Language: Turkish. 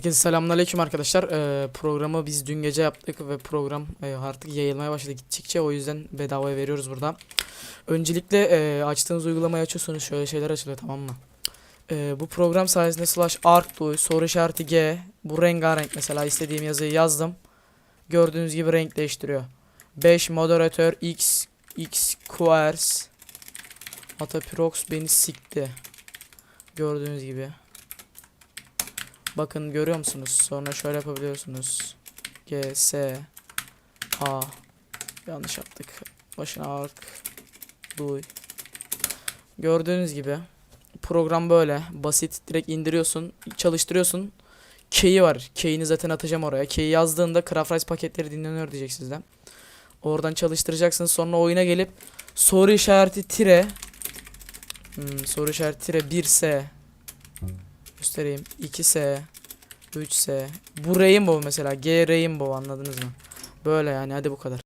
Herkese selamünaleyküm arkadaşlar. Ee, programı biz dün gece yaptık ve program e, artık yayılmaya başladı gittikçe o yüzden bedavaya veriyoruz burada. Öncelikle e, açtığınız uygulamayı açıyorsunuz şöyle şeyler açılıyor tamam mı? E, bu program sayesinde slash arcduy soru işareti g bu rengarenk mesela istediğim yazıyı yazdım. Gördüğünüz gibi renk değiştiriyor. 5 moderatör x x queers Atapirox beni sikti. Gördüğünüz gibi. Bakın görüyor musunuz? Sonra şöyle yapabiliyorsunuz. G, S, A. Yanlış yaptık. Başına ark. Duy. Gördüğünüz gibi. Program böyle. Basit. Direkt indiriyorsun. Çalıştırıyorsun. Key'i var. Key'ini zaten atacağım oraya. Key'i yazdığında Craft Rice paketleri dinleniyor diyecek sizden. Oradan çalıştıracaksınız. Sonra oyuna gelip soru işareti tire hmm, soru işareti tire 1S göstereyim 2S 3S bu Rainbow mesela G Rainbow anladınız mı? Böyle yani hadi bu kadar.